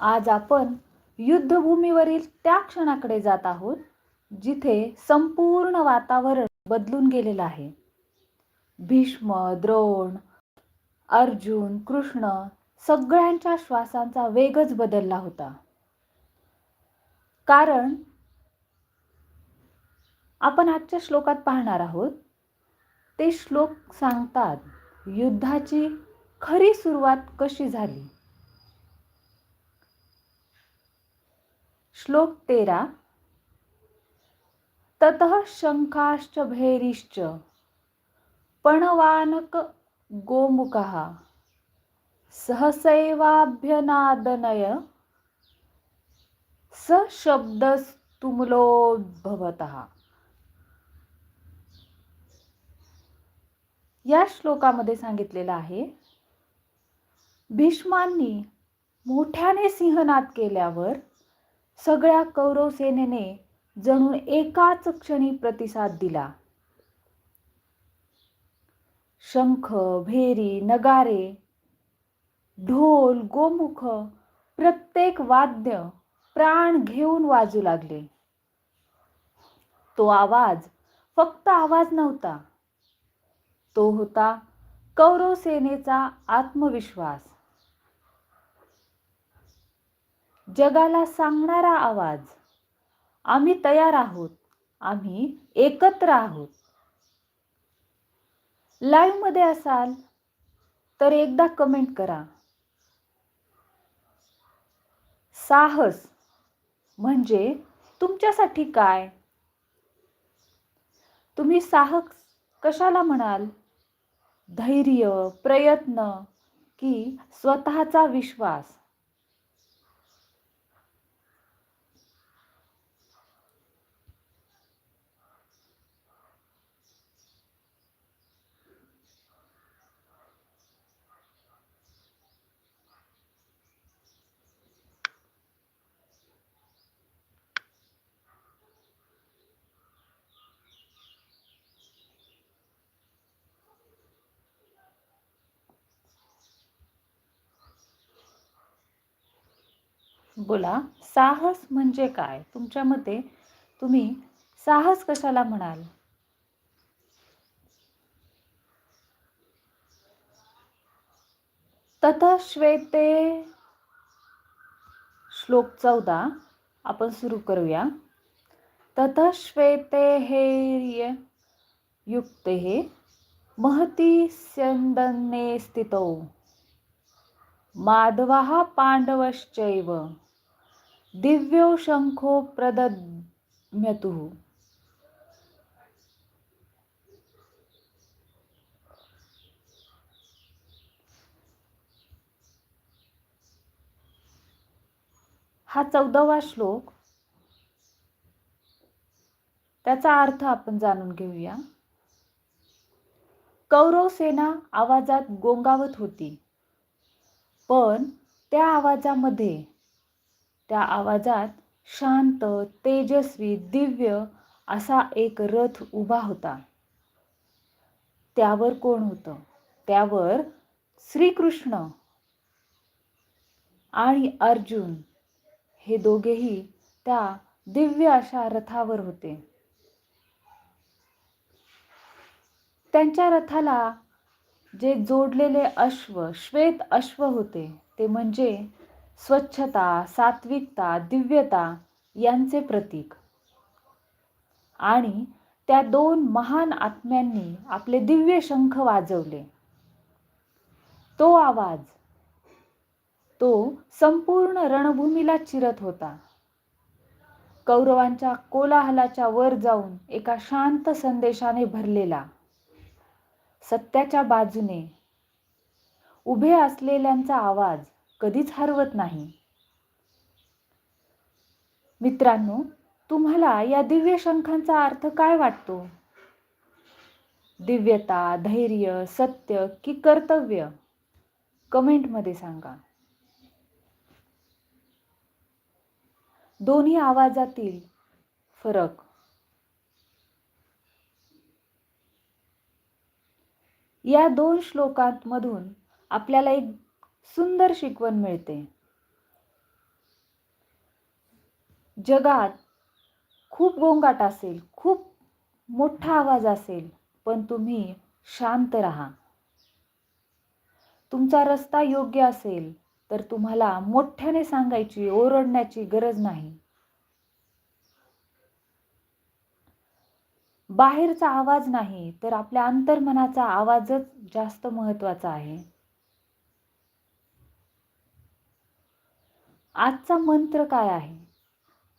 आज आपण युद्धभूमीवरील त्या क्षणाकडे जात आहोत जिथे संपूर्ण वातावरण बदलून गेलेलं आहे. भीष्म द्रोण अर्जुन कृष्ण सगळ्यांच्या श्वासांचा वेगच बदलला होता. कारण आपण आजच्या श्लोकात पाहणार आहोत ते श्लोक सांगतात युद्धाची खरी सुरुवात कशी झाली? श्लोक तेरा. तत शंखाश्च भैरीश्च पणवानक गोमुखः सहसैवाभ्यनादनय स शब्दस्तुमलोद्भवतः. या श्लोकामध्ये सांगितलेलं आहे भीष्मांनी मोठ्याने सिंहनाद केल्यावर सगळ्या कौरव सेनेने जणू एकाच क्षणी प्रतिसाद दिला. शंख भेरी नगारे ढोल गोमुख प्रत्येक वाद्य प्राण घेऊन वाजू लागले. तो आवाज फक्त आवाज नव्हता. तो होता कौरव सेनेचा आत्मविश्वास. जगाला सांगणारा आवाज. आम्ही तयार आहोत. आम्ही एकत्र आहोत. लाईव्हमध्ये असाल तर एकदा कमेंट करा. साहस म्हणजे तुमच्यासाठी काय? तुम्ही साहस कशाला म्हणाल? धैर्य प्रयत्न की स्वतःचा विश्वास? बोला साहस म्हणजे काय? तुमच्या मते तुम्ही साहस कशाला म्हणाल? तथ श्वेते श्लोक चौदा आपण सुरू करूया. तथ श्वेते हे युक्ते महती स्यंदने स्थितो. माधवा पांडवश्चैव दिव्यो शंखो प्रदम्यतु हा चौदावा श्लोक त्याचा अर्थ आपण जाणून घेऊया. कौरव सेना आवाजात गोंगावत होती पण त्या आवाजामध्ये त्या आवाजात शांत तेजस्वी दिव्य असा एक रथ उभा होता. त्यावर कोण होतं? त्यावर श्रीकृष्ण आणि अर्जुन. हे दोघेही त्या दिव्य अशा रथावर होते. त्यांच्या रथाला जे जोडलेले अश्व श्वेत अश्व होते ते म्हणजे स्वच्छता सात्विकता दिव्यता यांचे प्रतीक. आणि त्या दोन महान आत्म्यांनी आपले दिव्य शंख वाजवले. तो आवाज तो संपूर्ण रणभूमीला चिरत होता. कौरवांच्या कोलाहलाच्या वर जाऊन एका शांत संदेशाने भरलेला. सत्याच्या बाजूने उभे असलेल्यांचा आवाज कधीच हरवत नाही. मित्रांनो तुम्हाला या दिव्य शंखांचा अर्थ काय वाटतो? दिव्यता धैर्य सत्य की कर्तव्य? कमेंटमध्ये सांगा. दोन्ही आवाजातील फरक. या दोन श्लोकांमधून आपल्याला एक सुंदर शिकवण मिळते. जगात खूप गोंगाट असेल खूप मोठा आवाज असेल पण तुम्ही शांत राहा. तुमचा रस्ता योग्य असेल तर तुम्हाला मोठ्याने सांगायची ओरडण्याची गरज नाही. बाहेरचा आवाज नाही तर आपल्या अंतर्मनाचा आवाजच जास्त महत्त्वाचा आहे. आजचा मंत्र काय आहे?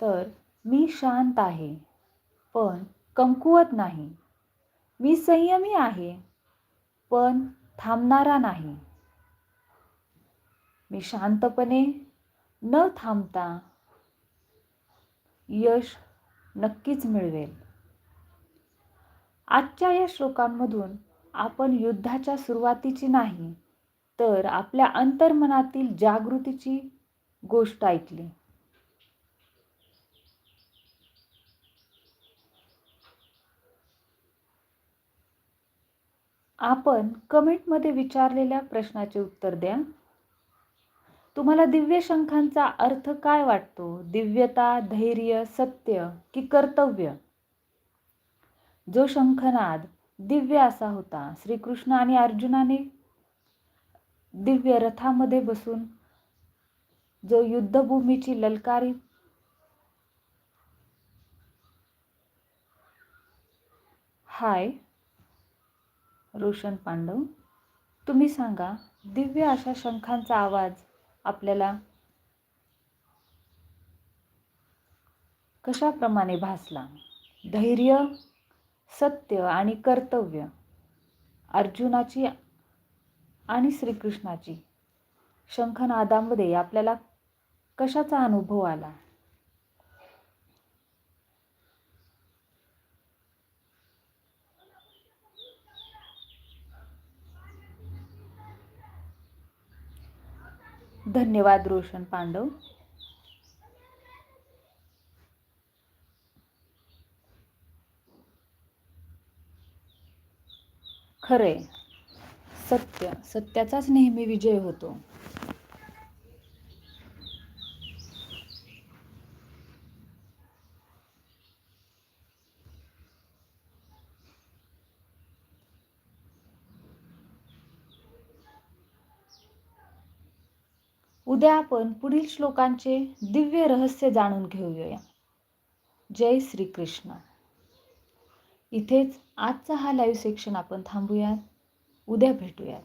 तर मी शांत आहे पण कमकुवत नाही. मी संयमी आहे पण थांबणारा नाही. मी शांतपणे न थांबता यश नक्कीच मिळवेल. आजच्या या श्लोकांमधून आपण युद्धाच्या सुरुवातीची नाही तर आपल्या अंतर्मनातील जागृतीची गोष्ट ऐकली. आपण कमेंटमध्ये विचारलेल्या प्रश्नाचे उत्तर द्या. तुम्हाला दिव्य शंखांचा अर्थ काय वाटतो? दिव्यता धैर्य सत्य की कर्तव्य? जो शंखनाद दिव्य असा होता श्रीकृष्ण आणि अर्जुनाने दिव्य रथामध्ये बसून जो युद्धभूमीची ललकारी. हाय रोशन पांडव. तुम्ही सांगा दिव्य अशा शंखांचा आवाज आपल्याला कशाप्रमाणे भासला? धैर्य सत्य आणि कर्तव्य. अर्जुनाची आणि श्रीकृष्णाची शंखनादामध्ये आपल्याला कशाचा अनुभव आला? धन्यवाद रोशन पांडव. खरे सत्य. सत्याचाच नेहमी विजय होतो. उद्या आपण पुढील श्लोकांचे दिव्य रहस्य जाणून घेऊया. जय श्रीकृष्ण. इथेच आजचा हा लाईव्ह सेक्शन आपण थांबूयात. उद्या भेटूयात.